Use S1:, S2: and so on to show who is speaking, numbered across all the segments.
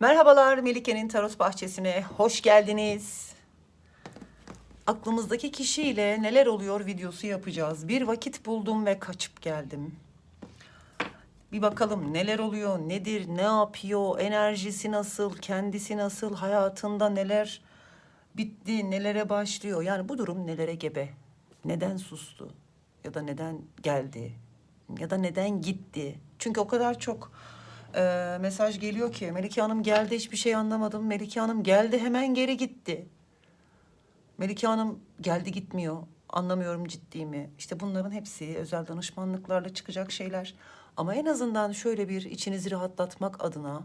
S1: Merhabalar Melike'nin Tarot Bahçesi'ne hoş geldiniz. Aklımızdaki kişiyle neler oluyor videosu yapacağız. Bir vakit buldum ve kaçıp geldim. Bir bakalım neler oluyor, nedir, ne yapıyor, enerjisi nasıl, kendisi nasıl, hayatında neler bitti, nelere başlıyor. Yani bu durum nelere gebe? Neden sustu? Ya da neden geldi? Ya da neden gitti? Çünkü o kadar çok e, mesaj geliyor ki Melike Hanım geldi hiçbir şey anlamadım. Melike Hanım geldi hemen geri gitti. Melike Hanım geldi gitmiyor. Anlamıyorum ciddi mi? İşte bunların hepsi özel danışmanlıklarla çıkacak şeyler. Ama en azından şöyle bir içinizi rahatlatmak adına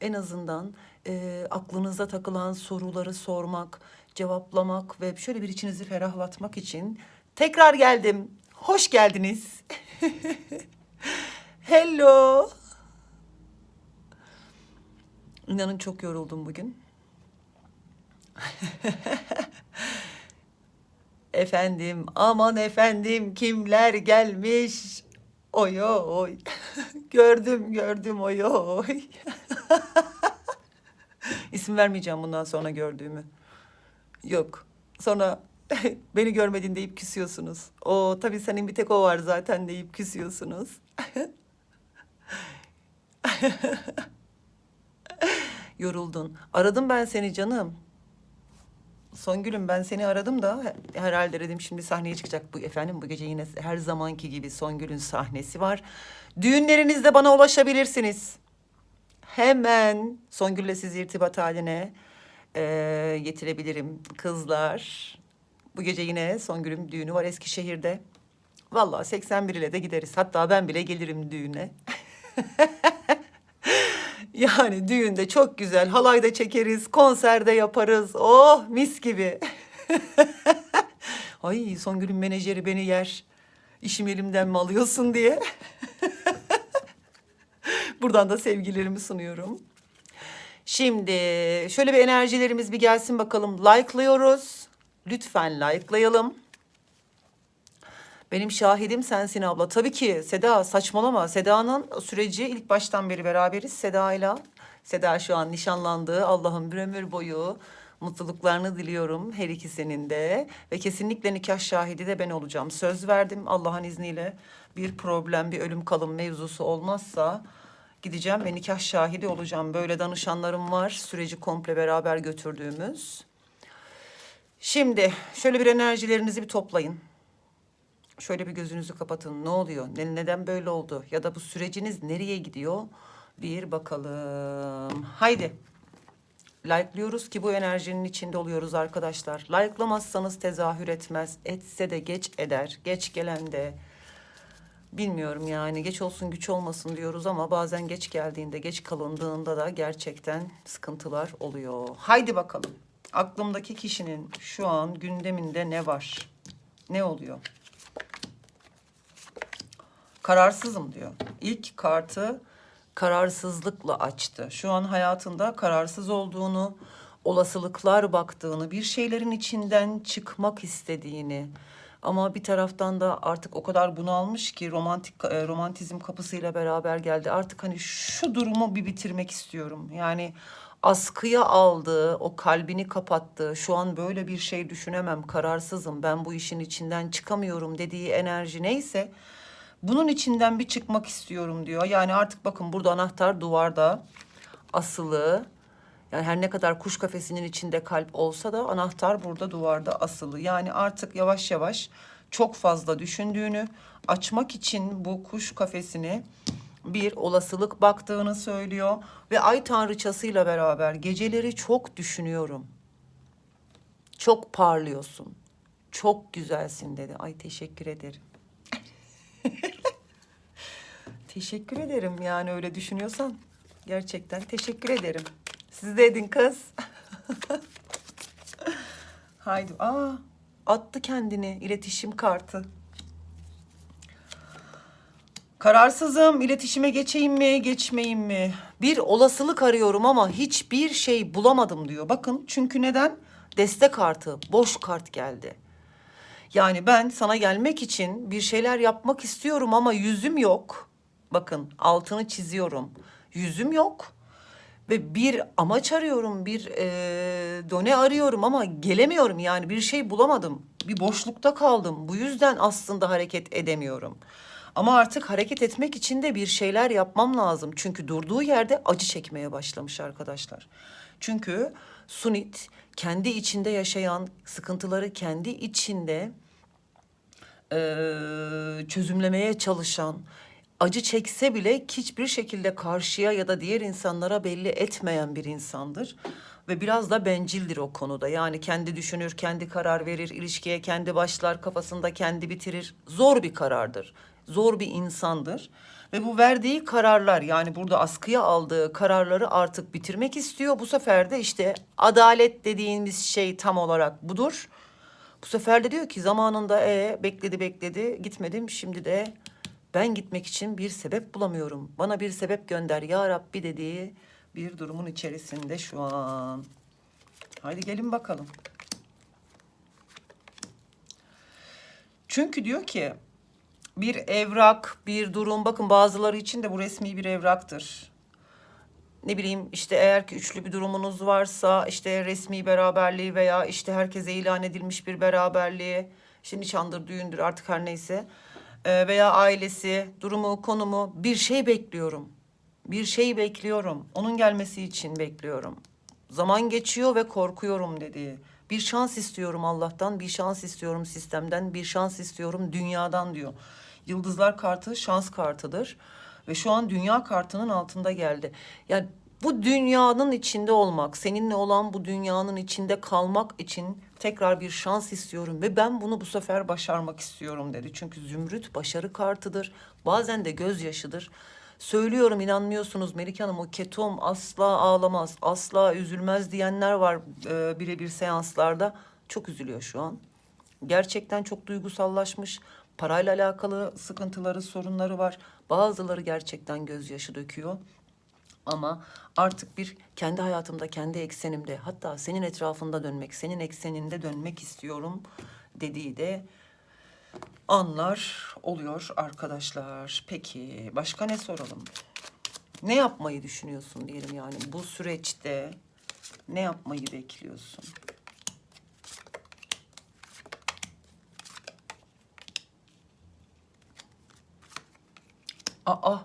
S1: en azından e, aklınıza takılan soruları sormak, cevaplamak ve şöyle bir içinizi ferahlatmak için tekrar geldim. Hoş geldiniz. Hello. İnanın çok yoruldum bugün. Efendim, aman efendim kimler gelmiş? Oy oy. gördüm gördüm oy oy. İsim vermeyeceğim bundan sonra gördüğümü. Yok. Sonra beni görmedin deyip küsüyorsunuz. O tabii senin bir tek o var zaten deyip küsüyorsunuz. Yoruldun. Aradım ben seni canım. Songül'üm ben seni aradım da he- herhalde dedim şimdi sahneye çıkacak bu efendim bu gece yine her zamanki gibi Songül'ün sahnesi var. Düğünlerinizde bana ulaşabilirsiniz. Hemen Songül'le sizi irtibat haline eee, getirebilirim kızlar. Bu gece yine Songül'ün düğünü var Eskişehir'de. Vallahi 81 ile de gideriz. Hatta ben bile gelirim düğüne. Yani düğünde çok güzel halayda çekeriz, konserde yaparız. Oh mis gibi. Ay Songül'ün menajeri beni yer. İşim elimden mi alıyorsun diye. Buradan da sevgilerimi sunuyorum. Şimdi şöyle bir enerjilerimiz bir gelsin bakalım. Like'lıyoruz. Lütfen like'layalım. Benim şahidim sensin abla. Tabii ki Seda saçmalama. Seda'nın süreci ilk baştan beri beraberiz Seda'yla. Seda şu an nişanlandı. Allah'ım bir ömür boyu mutluluklarını diliyorum her ikisinin de. Ve kesinlikle nikah şahidi de ben olacağım. Söz verdim Allah'ın izniyle. Bir problem, bir ölüm kalım mevzusu olmazsa gideceğim ve nikah şahidi olacağım. Böyle danışanlarım var. Süreci komple beraber götürdüğümüz. Şimdi şöyle bir enerjilerinizi bir toplayın. Şöyle bir gözünüzü kapatın. Ne oluyor? Ne, neden böyle oldu? Ya da bu süreciniz nereye gidiyor? Bir bakalım. Haydi. Like'lıyoruz ki bu enerjinin içinde oluyoruz arkadaşlar. Like'lamazsanız tezahür etmez. Etse de geç eder. Geç gelen de bilmiyorum yani geç olsun güç olmasın diyoruz ama bazen geç geldiğinde, geç kalındığında da gerçekten sıkıntılar oluyor. Haydi bakalım. Aklımdaki kişinin şu an gündeminde ne var? Ne oluyor? Kararsızım diyor. İlk kartı kararsızlıkla açtı. Şu an hayatında kararsız olduğunu, olasılıklar baktığını, bir şeylerin içinden çıkmak istediğini ama bir taraftan da artık o kadar bunalmış ki romantik e, romantizm kapısıyla beraber geldi. Artık hani şu durumu bir bitirmek istiyorum. Yani askıya aldığı, o kalbini kapattığı, şu an böyle bir şey düşünemem, kararsızım, ben bu işin içinden çıkamıyorum dediği enerji neyse bunun içinden bir çıkmak istiyorum diyor. Yani artık bakın burada anahtar duvarda asılı. Yani her ne kadar kuş kafesinin içinde kalp olsa da anahtar burada duvarda asılı. Yani artık yavaş yavaş çok fazla düşündüğünü açmak için bu kuş kafesini bir olasılık baktığını söylüyor ve ay tanrıçasıyla beraber geceleri çok düşünüyorum. Çok parlıyorsun. Çok güzelsin dedi. Ay teşekkür ederim. Teşekkür ederim yani öyle düşünüyorsan. Gerçekten teşekkür ederim. Siz de edin kız. Haydi. Aa, attı kendini iletişim kartı. Kararsızım. İletişime geçeyim mi, geçmeyeyim mi? Bir olasılık arıyorum ama hiçbir şey bulamadım diyor. Bakın çünkü neden? Destek kartı, boş kart geldi. Yani ben sana gelmek için bir şeyler yapmak istiyorum ama yüzüm yok. Bakın altını çiziyorum. Yüzüm yok ve bir amaç arıyorum, bir e, done arıyorum ama gelemiyorum yani bir şey bulamadım. Bir boşlukta kaldım. Bu yüzden aslında hareket edemiyorum. Ama artık hareket etmek için de bir şeyler yapmam lazım. Çünkü durduğu yerde acı çekmeye başlamış arkadaşlar. Çünkü Sunit kendi içinde yaşayan sıkıntıları kendi içinde eee, çözümlemeye çalışan, acı çekse bile hiçbir şekilde karşıya ya da diğer insanlara belli etmeyen bir insandır. Ve biraz da bencildir o konuda. Yani kendi düşünür, kendi karar verir, ilişkiye kendi başlar, kafasında kendi bitirir. Zor bir karardır. Zor bir insandır. Ve bu verdiği kararlar yani burada askıya aldığı kararları artık bitirmek istiyor. Bu sefer de işte adalet dediğimiz şey tam olarak budur. Bu sefer de diyor ki zamanında e bekledi bekledi gitmedim şimdi de ben gitmek için bir sebep bulamıyorum. Bana bir sebep gönder ya Rabbi dediği bir durumun içerisinde şu an. Haydi gelin bakalım. Çünkü diyor ki bir evrak, bir durum bakın bazıları için de bu resmi bir evraktır ne bileyim işte eğer ki üçlü bir durumunuz varsa işte resmi beraberliği veya işte herkese ilan edilmiş bir beraberliği işte nişandır, düğündür artık her neyse veya ailesi, durumu, konumu bir şey bekliyorum. Bir şey bekliyorum. Onun gelmesi için bekliyorum. Zaman geçiyor ve korkuyorum dedi. Bir şans istiyorum Allah'tan, bir şans istiyorum sistemden, bir şans istiyorum dünyadan diyor. Yıldızlar kartı şans kartıdır ve şu an dünya kartının altında geldi. Yani bu dünyanın içinde olmak, seninle olan bu dünyanın içinde kalmak için tekrar bir şans istiyorum ve ben bunu bu sefer başarmak istiyorum dedi. Çünkü zümrüt başarı kartıdır. Bazen de gözyaşıdır. Söylüyorum inanmıyorsunuz Melike Hanım o ketom asla ağlamaz, asla üzülmez diyenler var e, birebir seanslarda. Çok üzülüyor şu an. Gerçekten çok duygusallaşmış. Parayla alakalı sıkıntıları, sorunları var. Bazıları gerçekten gözyaşı döküyor. Ama artık bir kendi hayatımda, kendi eksenimde, hatta senin etrafında dönmek, senin ekseninde dönmek istiyorum dediği de anlar oluyor arkadaşlar. Peki başka ne soralım? Ne yapmayı düşünüyorsun diyelim yani bu süreçte ne yapmayı bekliyorsun? Aa.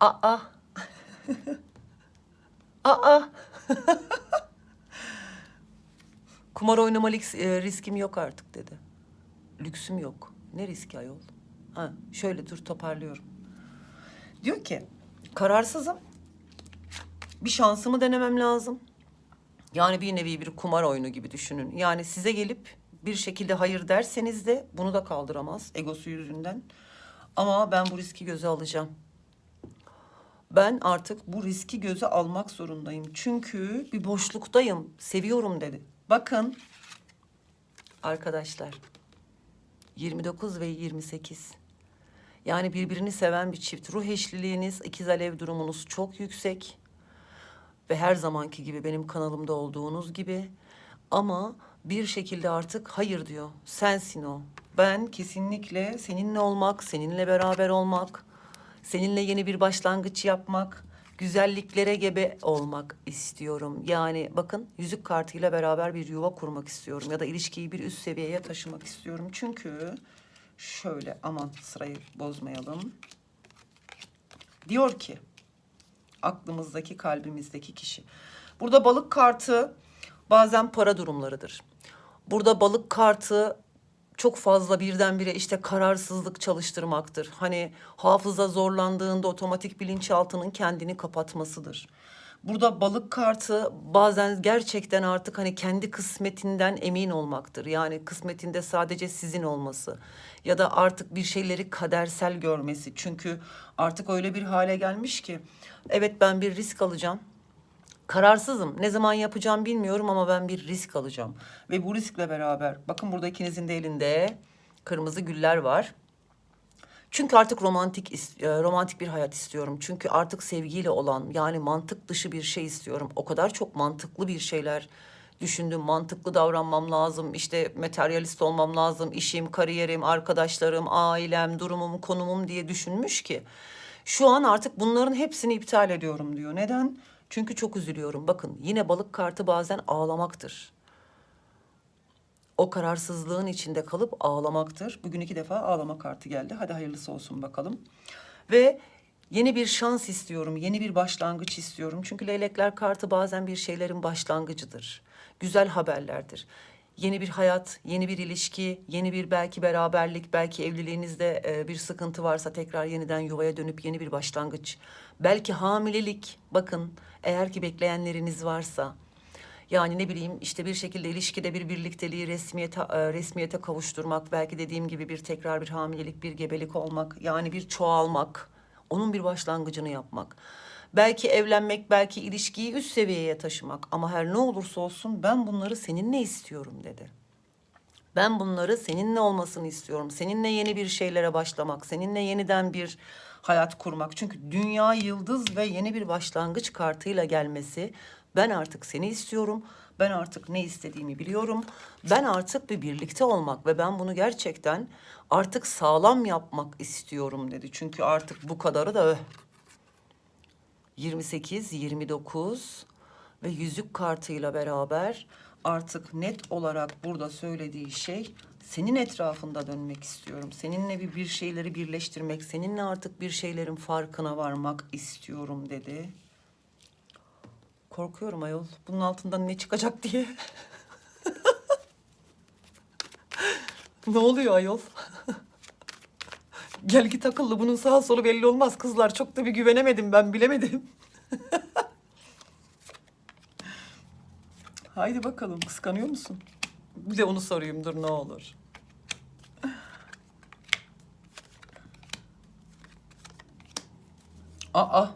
S1: Aa. Aa. Kumar oynama e, riskim yok artık dedi. Lüksüm yok. Ne riski ayol? Ha, şöyle dur toparlıyorum. Diyor ki kararsızım. Bir şansımı denemem lazım. Yani bir nevi bir kumar oyunu gibi düşünün. Yani size gelip bir şekilde hayır derseniz de bunu da kaldıramaz egosu yüzünden. Ama ben bu riski göze alacağım. Ben artık bu riski göze almak zorundayım. Çünkü bir boşluktayım. Seviyorum dedi. Bakın arkadaşlar 29 ve 28. Yani birbirini seven bir çift. Ruh eşliliğiniz, ikiz alev durumunuz çok yüksek. Ve her zamanki gibi benim kanalımda olduğunuz gibi. Ama bir şekilde artık hayır diyor. Sensin o. Ben kesinlikle seninle olmak, seninle beraber olmak, seninle yeni bir başlangıç yapmak, güzelliklere gebe olmak istiyorum. Yani bakın yüzük kartıyla beraber bir yuva kurmak istiyorum ya da ilişkiyi bir üst seviyeye taşımak istiyorum. Çünkü şöyle aman sırayı bozmayalım. Diyor ki aklımızdaki, kalbimizdeki kişi. Burada balık kartı bazen para durumlarıdır. Burada balık kartı çok fazla birdenbire işte kararsızlık çalıştırmaktır. Hani hafıza zorlandığında otomatik bilinçaltının kendini kapatmasıdır. Burada balık kartı bazen gerçekten artık hani kendi kısmetinden emin olmaktır. Yani kısmetinde sadece sizin olması ya da artık bir şeyleri kadersel görmesi. Çünkü artık öyle bir hale gelmiş ki evet ben bir risk alacağım. Kararsızım. Ne zaman yapacağım bilmiyorum ama ben bir risk alacağım. Ve bu riskle beraber bakın burada ikinizin de elinde kırmızı güller var. Çünkü artık romantik e, romantik bir hayat istiyorum. Çünkü artık sevgiyle olan yani mantık dışı bir şey istiyorum. O kadar çok mantıklı bir şeyler düşündüm. Mantıklı davranmam lazım. İşte materyalist olmam lazım. İşim, kariyerim, arkadaşlarım, ailem, durumum, konumum diye düşünmüş ki. Şu an artık bunların hepsini iptal ediyorum diyor. Neden? Çünkü çok üzülüyorum. Bakın yine balık kartı bazen ağlamaktır. O kararsızlığın içinde kalıp ağlamaktır. Bugün iki defa ağlama kartı geldi. Hadi hayırlısı olsun bakalım. Ve yeni bir şans istiyorum, yeni bir başlangıç istiyorum. Çünkü leylekler kartı bazen bir şeylerin başlangıcıdır. Güzel haberlerdir. Yeni bir hayat, yeni bir ilişki, yeni bir belki beraberlik, belki evliliğinizde e, bir sıkıntı varsa tekrar yeniden yuvaya dönüp yeni bir başlangıç. Belki hamilelik, bakın eğer ki bekleyenleriniz varsa yani ne bileyim işte bir şekilde ilişkide bir birlikteliği resmiyete e, resmiyete kavuşturmak, belki dediğim gibi bir tekrar bir hamilelik, bir gebelik olmak, yani bir çoğalmak, onun bir başlangıcını yapmak. Belki evlenmek, belki ilişkiyi üst seviyeye taşımak ama her ne olursa olsun ben bunları seninle istiyorum dedi. Ben bunları seninle olmasını istiyorum. Seninle yeni bir şeylere başlamak, seninle yeniden bir hayat kurmak. Çünkü dünya yıldız ve yeni bir başlangıç kartıyla gelmesi. Ben artık seni istiyorum. Ben artık ne istediğimi biliyorum. Ben artık bir birlikte olmak ve ben bunu gerçekten artık sağlam yapmak istiyorum dedi. Çünkü artık bu kadarı da öh. 28, 29 ve yüzük kartıyla beraber artık net olarak burada söylediği şey senin etrafında dönmek istiyorum. Seninle bir, bir şeyleri birleştirmek, seninle artık bir şeylerin farkına varmak istiyorum dedi. Korkuyorum ayol. Bunun altından ne çıkacak diye. ne oluyor ayol? Gel git akıllı bunun sağ solu belli olmaz kızlar. Çok da bir güvenemedim ben bilemedim. Haydi bakalım kıskanıyor musun? Bir de onu sorayım dur ne olur. Aa.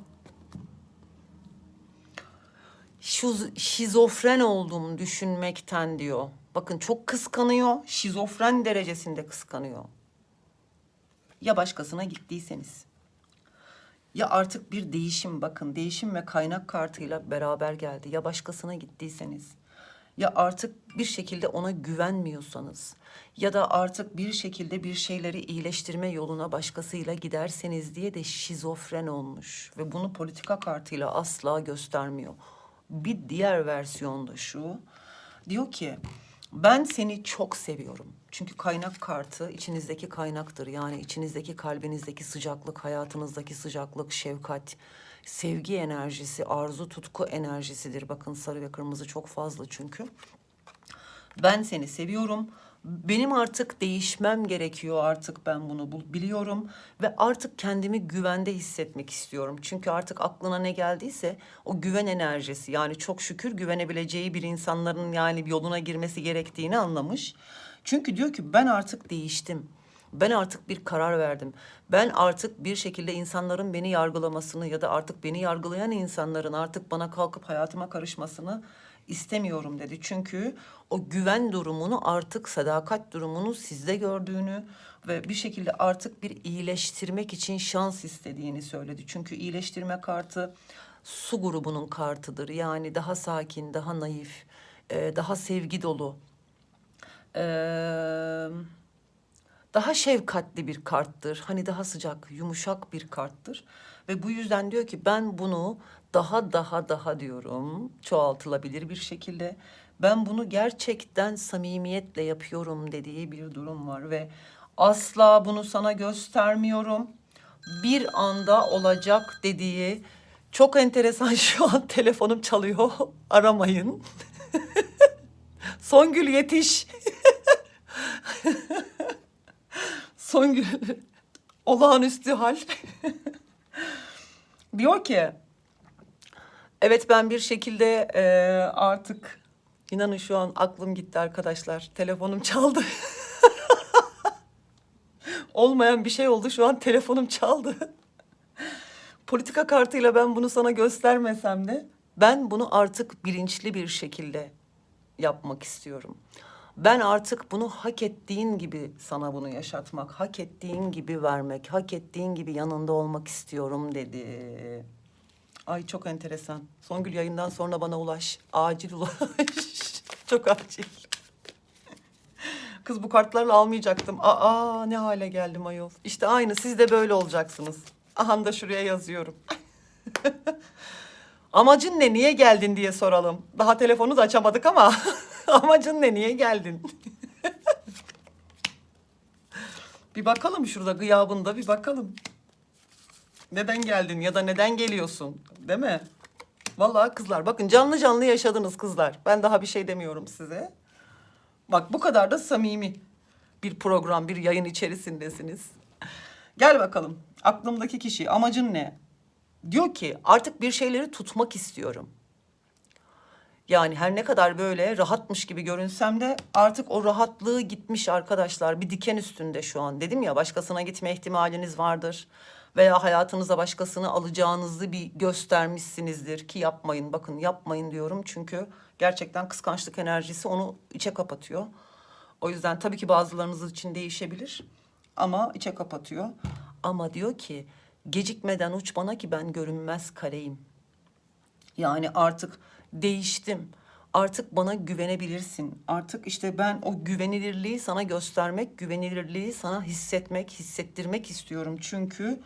S1: Şu şizofren olduğumu düşünmekten diyor. Bakın çok kıskanıyor. Şizofren derecesinde kıskanıyor. Ya başkasına gittiyseniz. Ya artık bir değişim bakın değişim ve kaynak kartıyla beraber geldi. Ya başkasına gittiyseniz. Ya artık bir şekilde ona güvenmiyorsanız ya da artık bir şekilde bir şeyleri iyileştirme yoluna başkasıyla giderseniz diye de şizofren olmuş ve bunu politika kartıyla asla göstermiyor. Bir diğer versiyonda şu. Diyor ki ben seni çok seviyorum. Çünkü kaynak kartı içinizdeki kaynaktır. Yani içinizdeki kalbinizdeki sıcaklık, hayatınızdaki sıcaklık, şefkat, sevgi enerjisi, arzu, tutku enerjisidir. Bakın sarı ve kırmızı çok fazla çünkü. Ben seni seviyorum. Benim artık değişmem gerekiyor artık ben bunu biliyorum ve artık kendimi güvende hissetmek istiyorum. Çünkü artık aklına ne geldiyse o güven enerjisi yani çok şükür güvenebileceği bir insanların yani yoluna girmesi gerektiğini anlamış. Çünkü diyor ki ben artık değiştim. Ben artık bir karar verdim. Ben artık bir şekilde insanların beni yargılamasını ya da artık beni yargılayan insanların artık bana kalkıp hayatıma karışmasını istemiyorum dedi. Çünkü o güven durumunu artık sadakat durumunu sizde gördüğünü ve bir şekilde artık bir iyileştirmek için şans istediğini söyledi. Çünkü iyileştirme kartı su grubunun kartıdır. Yani daha sakin, daha naif, e, daha sevgi dolu. Daha şefkatli bir karttır. Hani daha sıcak, yumuşak bir karttır. Ve bu yüzden diyor ki ben bunu daha daha daha diyorum. Çoğaltılabilir bir şekilde. Ben bunu gerçekten samimiyetle yapıyorum dediği bir durum var ve asla bunu sana göstermiyorum. Bir anda olacak dediği çok enteresan şu an telefonum çalıyor. Aramayın. Songül yetiş. Songül olağanüstü hal. Diyor ki evet ben bir şekilde eee, artık inanın şu an aklım gitti arkadaşlar. Telefonum çaldı. Olmayan bir şey oldu şu an telefonum çaldı. Politika kartıyla ben bunu sana göstermesem de ben bunu artık bilinçli bir şekilde yapmak istiyorum. Ben artık bunu hak ettiğin gibi sana bunu yaşatmak, hak ettiğin gibi vermek, hak ettiğin gibi yanında olmak istiyorum dedi. Ay çok enteresan. Songül yayından sonra bana ulaş. Acil ulaş. çok acil. Kız bu kartlarla almayacaktım. Aa ne hale geldim ayol. İşte aynı siz de böyle olacaksınız. Aha da şuraya yazıyorum. Amacın ne? Niye geldin diye soralım. Daha telefonu da açamadık ama amacın ne? Niye geldin? bir bakalım şurada gıyabında bir bakalım. Neden geldin ya da neden geliyorsun? Değil mi? Vallahi kızlar bakın canlı canlı yaşadınız kızlar. Ben daha bir şey demiyorum size. Bak bu kadar da samimi bir program, bir yayın içerisindesiniz. Gel bakalım. Aklımdaki kişi amacın ne? Diyor ki artık bir şeyleri tutmak istiyorum. Yani her ne kadar böyle rahatmış gibi görünsem de artık o rahatlığı gitmiş arkadaşlar. Bir diken üstünde şu an. Dedim ya başkasına gitme ihtimaliniz vardır. Veya hayatınıza başkasını alacağınızı bir göstermişsinizdir ki yapmayın. Bakın yapmayın diyorum çünkü gerçekten kıskançlık enerjisi onu içe kapatıyor. O yüzden tabii ki bazılarınız için değişebilir ama içe kapatıyor. Ama diyor ki gecikmeden uç bana ki ben görünmez kaleyim. Yani artık değiştim. Artık bana güvenebilirsin. Artık işte ben o güvenilirliği sana göstermek, güvenilirliği sana hissetmek, hissettirmek istiyorum. Çünkü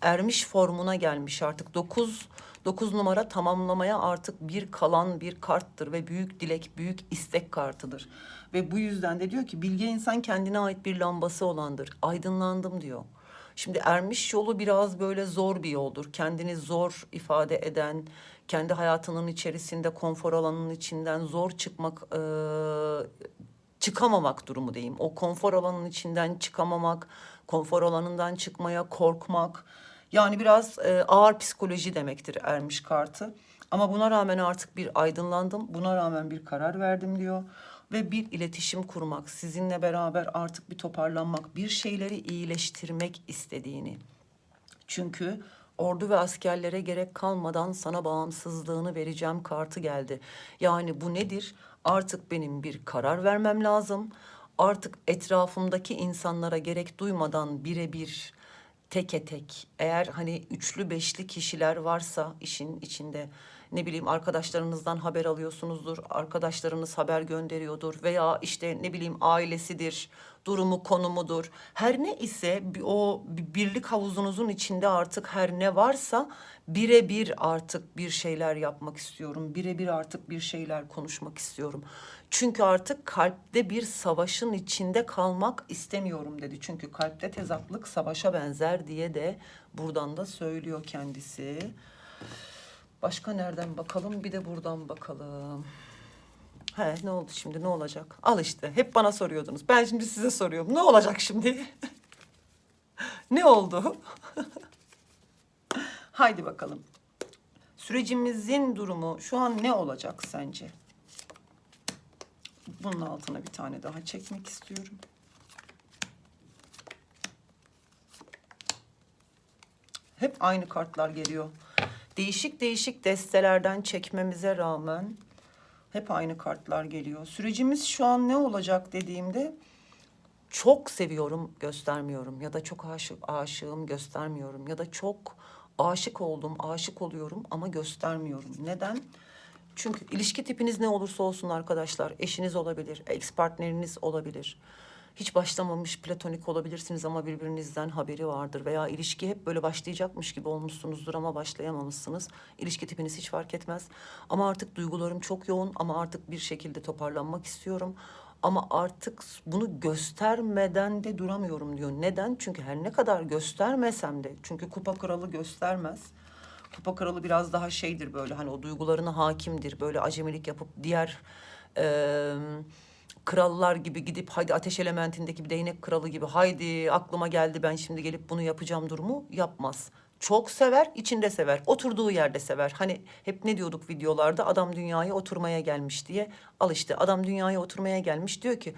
S1: ermiş formuna gelmiş artık. Dokuz, dokuz numara tamamlamaya artık bir kalan bir karttır ve büyük dilek, büyük istek kartıdır. Ve bu yüzden de diyor ki bilge insan kendine ait bir lambası olandır. Aydınlandım diyor. Şimdi ermiş yolu biraz böyle zor bir yoldur. Kendini zor ifade eden, kendi hayatının içerisinde konfor alanının içinden zor çıkmak, eee, çıkamamak durumu diyeyim. O konfor alanının içinden çıkamamak, konfor alanından çıkmaya korkmak. Yani biraz eee, ağır psikoloji demektir ermiş kartı. Ama buna rağmen artık bir aydınlandım, buna rağmen bir karar verdim diyor. Ve bir iletişim kurmak, sizinle beraber artık bir toparlanmak, bir şeyleri iyileştirmek istediğini. Çünkü ordu ve askerlere gerek kalmadan sana bağımsızlığını vereceğim kartı geldi. Yani bu nedir? Artık benim bir karar vermem lazım. Artık etrafımdaki insanlara gerek duymadan birebir teke tek eğer hani üçlü beşli kişiler varsa işin içinde ne bileyim arkadaşlarınızdan haber alıyorsunuzdur, arkadaşlarınız haber gönderiyordur veya işte ne bileyim ailesidir, durumu konumudur. Her ne ise o bir birlik havuzunuzun içinde artık her ne varsa birebir artık bir şeyler yapmak istiyorum. Birebir artık bir şeyler konuşmak istiyorum. Çünkü artık kalpte bir savaşın içinde kalmak istemiyorum dedi. Çünkü kalpte tezatlık savaşa benzer diye de buradan da söylüyor kendisi. Başka nereden bakalım? Bir de buradan bakalım. He ne oldu şimdi ne olacak? Al işte hep bana soruyordunuz. Ben şimdi size soruyorum. Ne olacak şimdi? ne oldu? Haydi bakalım. Sürecimizin durumu şu an ne olacak sence? Bunun altına bir tane daha çekmek istiyorum. Hep aynı kartlar geliyor. Değişik değişik destelerden çekmemize rağmen hep aynı kartlar geliyor. Sürecimiz şu an ne olacak dediğimde çok seviyorum göstermiyorum ya da çok aşık aşığım göstermiyorum ya da çok aşık oldum aşık oluyorum ama göstermiyorum. Neden? Çünkü ilişki tipiniz ne olursa olsun arkadaşlar eşiniz olabilir, ex partneriniz olabilir. Hiç başlamamış platonik olabilirsiniz ama birbirinizden haberi vardır veya ilişki hep böyle başlayacakmış gibi olmuşsunuzdur ama başlayamamışsınız. İlişki tipiniz hiç fark etmez. Ama artık duygularım çok yoğun ama artık bir şekilde toparlanmak istiyorum. Ama artık bunu göstermeden de duramıyorum diyor. Neden? Çünkü her ne kadar göstermesem de çünkü kupa kralı göstermez. Kupa kralı biraz daha şeydir böyle hani o duygularına hakimdir. Böyle acemilik yapıp diğer eee, krallar gibi gidip haydi ateş elementindeki bir değnek kralı gibi haydi aklıma geldi ben şimdi gelip bunu yapacağım durumu yapmaz. Çok sever, içinde sever. Oturduğu yerde sever. Hani hep ne diyorduk videolarda? Adam dünyaya oturmaya gelmiş diye. Al işte adam dünyaya oturmaya gelmiş diyor ki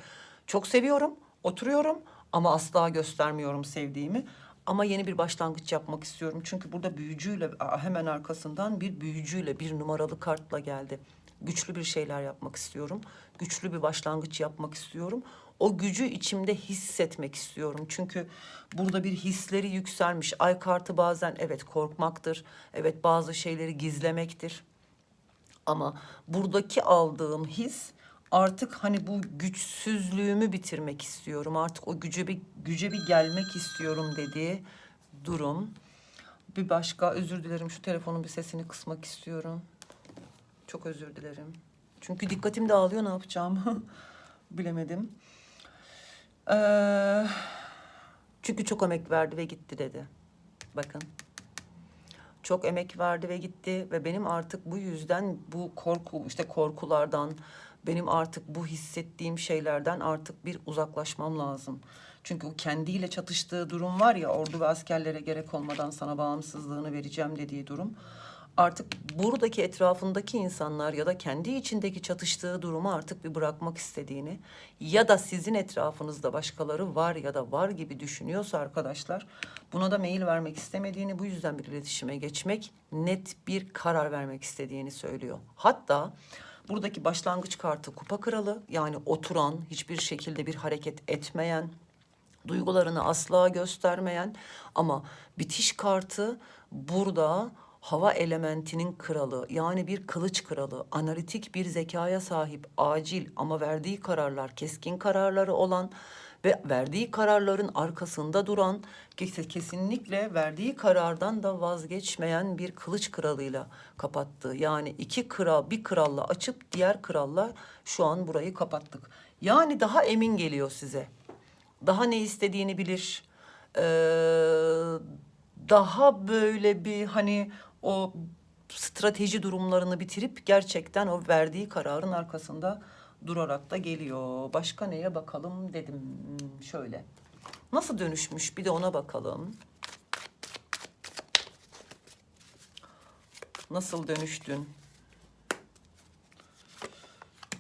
S1: çok seviyorum, oturuyorum ama asla göstermiyorum sevdiğimi. Ama yeni bir başlangıç yapmak istiyorum. Çünkü burada büyücüyle hemen arkasından bir büyücüyle bir numaralı kartla geldi. Güçlü bir şeyler yapmak istiyorum. Güçlü bir başlangıç yapmak istiyorum. O gücü içimde hissetmek istiyorum. Çünkü burada bir hisleri yükselmiş. Ay kartı bazen evet korkmaktır. Evet bazı şeyleri gizlemektir. Ama buradaki aldığım his artık hani bu güçsüzlüğümü bitirmek istiyorum. Artık o güce bir güce bir gelmek istiyorum dediği durum. Bir başka özür dilerim şu telefonun bir sesini kısmak istiyorum. Çok özür dilerim. Çünkü dikkatim dağılıyor ne yapacağımı bilemedim. Ee, çünkü çok emek verdi ve gitti dedi. Bakın. Çok emek verdi ve gitti ve benim artık bu yüzden bu korku işte korkulardan benim artık bu hissettiğim şeylerden artık bir uzaklaşmam lazım. Çünkü o kendiyle çatıştığı durum var ya ordu ve askerlere gerek olmadan sana bağımsızlığını vereceğim dediği durum. Artık buradaki etrafındaki insanlar ya da kendi içindeki çatıştığı durumu artık bir bırakmak istediğini ya da sizin etrafınızda başkaları var ya da var gibi düşünüyorsa arkadaşlar buna da mail vermek istemediğini bu yüzden bir iletişime geçmek net bir karar vermek istediğini söylüyor. Hatta buradaki başlangıç kartı kupa kralı yani oturan hiçbir şekilde bir hareket etmeyen duygularını asla göstermeyen ama bitiş kartı burada hava elementinin kralı yani bir kılıç kralı, analitik bir zekaya sahip, acil ama verdiği kararlar keskin kararları olan ve verdiği kararların arkasında duran kes- kesinlikle verdiği karardan da vazgeçmeyen bir kılıç kralıyla kapattı. Yani iki kral bir kralla açıp diğer kralla şu an burayı kapattık. Yani daha emin geliyor size daha ne istediğini bilir. Ee, daha böyle bir hani o strateji durumlarını bitirip gerçekten o verdiği kararın arkasında durarak da geliyor. Başka neye bakalım dedim Hmm, şöyle. Nasıl dönüşmüş bir de ona bakalım. Nasıl dönüştün?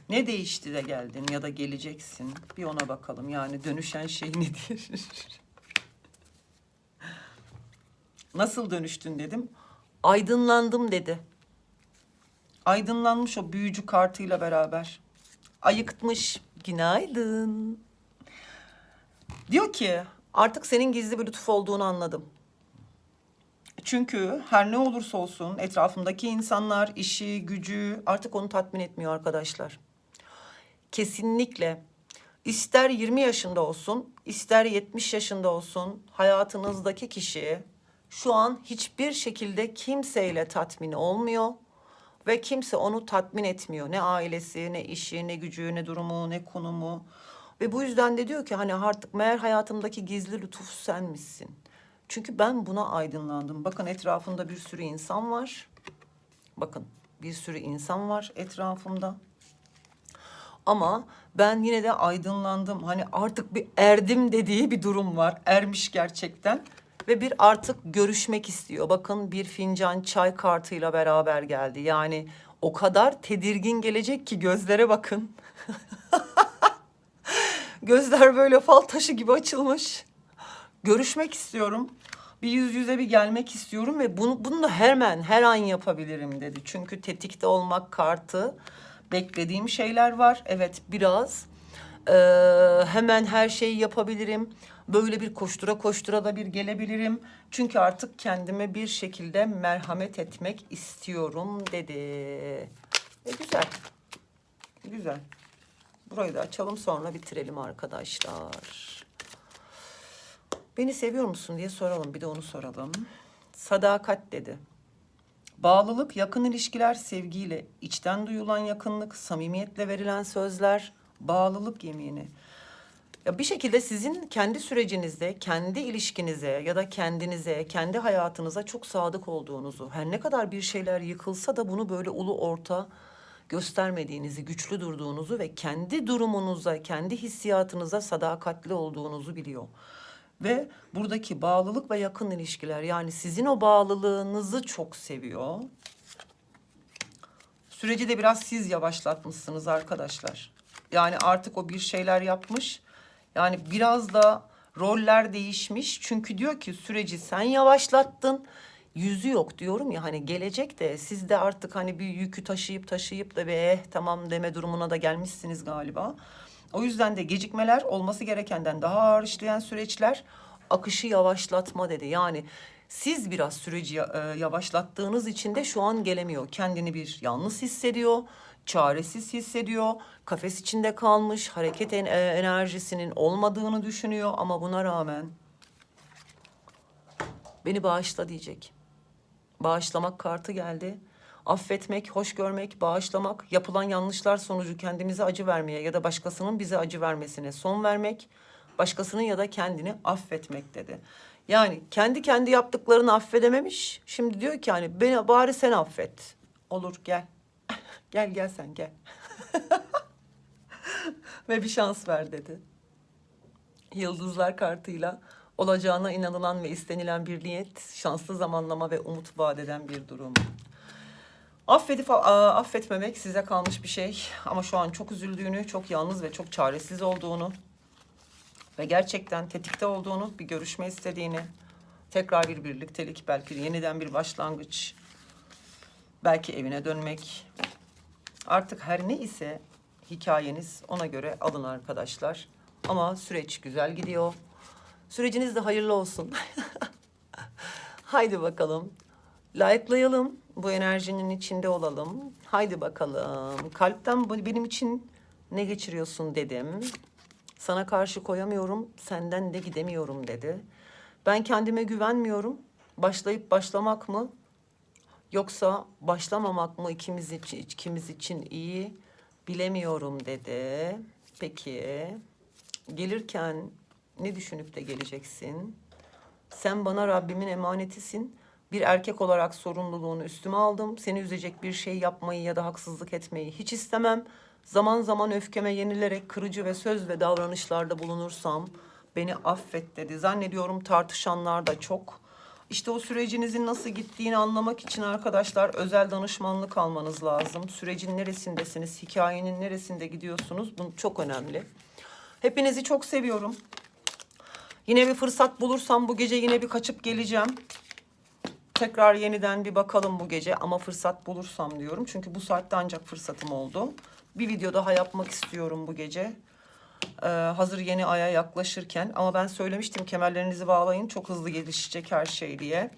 S1: Ne değişti de geldin ya da geleceksin? Bir ona bakalım. Yani dönüşen şey nedir? Nasıl dönüştün dedim. Aydınlandım dedi. Aydınlanmış o büyücü kartıyla beraber. Ayıktmış. Günaydın. Diyor ki artık senin gizli bir lütuf olduğunu anladım. Çünkü her ne olursa olsun etrafımdaki insanlar, işi, gücü artık onu tatmin etmiyor arkadaşlar kesinlikle ister 20 yaşında olsun, ister 70 yaşında olsun hayatınızdaki kişi şu an hiçbir şekilde kimseyle tatmin olmuyor ve kimse onu tatmin etmiyor. Ne ailesi, ne işi, ne gücü, ne durumu, ne konumu. Ve bu yüzden de diyor ki hani artık meğer hayatımdaki gizli lütuf sen misin? Çünkü ben buna aydınlandım. Bakın etrafımda bir sürü insan var. Bakın bir sürü insan var etrafımda. Ama ben yine de aydınlandım. Hani artık bir erdim dediği bir durum var. Ermiş gerçekten. Ve bir artık görüşmek istiyor. Bakın bir fincan çay kartıyla beraber geldi. Yani o kadar tedirgin gelecek ki gözlere bakın. Gözler böyle fal taşı gibi açılmış. Görüşmek istiyorum. Bir yüz yüze bir gelmek istiyorum ve bunu, bunu da hemen her an yapabilirim dedi. Çünkü tetikte olmak kartı beklediğim şeyler var. Evet biraz Ee, hemen her şeyi yapabilirim. Böyle bir koştura koştura da bir gelebilirim. Çünkü artık kendime bir şekilde merhamet etmek istiyorum dedi. E, güzel. Güzel. Burayı da açalım sonra bitirelim arkadaşlar. Beni seviyor musun diye soralım. Bir de onu soralım. Sadakat dedi. Bağlılık, yakın ilişkiler, sevgiyle, içten duyulan yakınlık, samimiyetle verilen sözler, bağlılık yemini. Bir şekilde sizin kendi sürecinizde, kendi ilişkinize ya da kendinize, kendi hayatınıza çok sadık olduğunuzu, her ne kadar bir şeyler yıkılsa da bunu böyle ulu orta göstermediğinizi, güçlü durduğunuzu ve kendi durumunuza, kendi hissiyatınıza sadakatli olduğunuzu biliyor. Ve buradaki bağlılık ve yakın ilişkiler yani sizin o bağlılığınızı çok seviyor. Süreci de biraz siz yavaşlatmışsınız arkadaşlar. Yani artık o bir şeyler yapmış. Yani biraz da roller değişmiş. Çünkü diyor ki süreci sen yavaşlattın. Yüzü yok diyorum ya hani gelecek de siz de artık hani bir yükü taşıyıp taşıyıp da be eh, tamam deme durumuna da gelmişsiniz galiba. O yüzden de gecikmeler olması gerekenden daha ağır işleyen süreçler akışı yavaşlatma dedi. Yani siz biraz süreci e, yavaşlattığınız için de şu an gelemiyor. Kendini bir yalnız hissediyor, çaresiz hissediyor. Kafes içinde kalmış, hareket en- e, enerjisinin olmadığını düşünüyor ama buna rağmen beni bağışla diyecek. Bağışlamak kartı geldi. Affetmek, hoş görmek, bağışlamak, yapılan yanlışlar sonucu kendimize acı vermeye ya da başkasının bize acı vermesine son vermek, başkasının ya da kendini affetmek dedi. Yani kendi kendi yaptıklarını affedememiş. Şimdi diyor ki hani beni bari sen affet. Olur gel. Gel gel sen gel. Ve bir şans ver dedi. Yıldızlar kartıyla olacağına inanılan ve istenilen bir niyet, şanslı zamanlama ve umut vaat eden bir durum. Affedip affetmemek size kalmış bir şey ama şu an çok üzüldüğünü, çok yalnız ve çok çaresiz olduğunu ve gerçekten tetikte olduğunu, bir görüşme istediğini, tekrar bir birliktelik, belki yeniden bir başlangıç, belki evine dönmek. Artık her ne ise hikayeniz ona göre alın arkadaşlar. Ama süreç güzel gidiyor. Süreciniz de hayırlı olsun. Haydi bakalım. Like'layalım. Bu enerjinin içinde olalım. Haydi bakalım. Kalpten benim için ne geçiriyorsun dedim. Sana karşı koyamıyorum, senden de gidemiyorum dedi. Ben kendime güvenmiyorum. Başlayıp başlamak mı? Yoksa başlamamak mı ikimiz için, ikimiz için iyi bilemiyorum dedi. Peki gelirken ne düşünüp de geleceksin? Sen bana Rabbimin emanetisin. Bir erkek olarak sorumluluğunu üstüme aldım. Seni üzecek bir şey yapmayı ya da haksızlık etmeyi hiç istemem. Zaman zaman öfkeme yenilerek kırıcı ve söz ve davranışlarda bulunursam beni affet dedi. Zannediyorum tartışanlar da çok. İşte o sürecinizin nasıl gittiğini anlamak için arkadaşlar özel danışmanlık almanız lazım. Sürecin neresindesiniz, hikayenin neresinde gidiyorsunuz? Bu çok önemli. Hepinizi çok seviyorum. Yine bir fırsat bulursam bu gece yine bir kaçıp geleceğim. Tekrar yeniden bir bakalım bu gece ama fırsat bulursam diyorum. Çünkü bu saatte ancak fırsatım oldu. Bir video daha yapmak istiyorum bu gece. Ee, hazır yeni aya yaklaşırken ama ben söylemiştim kemerlerinizi bağlayın çok hızlı gelişecek her şey diye.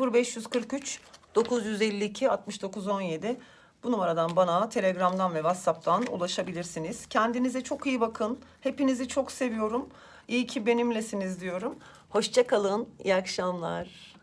S1: 0543 952 6917 bu numaradan bana Telegram'dan ve WhatsApp'tan ulaşabilirsiniz. Kendinize çok iyi bakın. Hepinizi çok seviyorum. İyi ki benimlesiniz diyorum. Hoşça kalın. İyi akşamlar.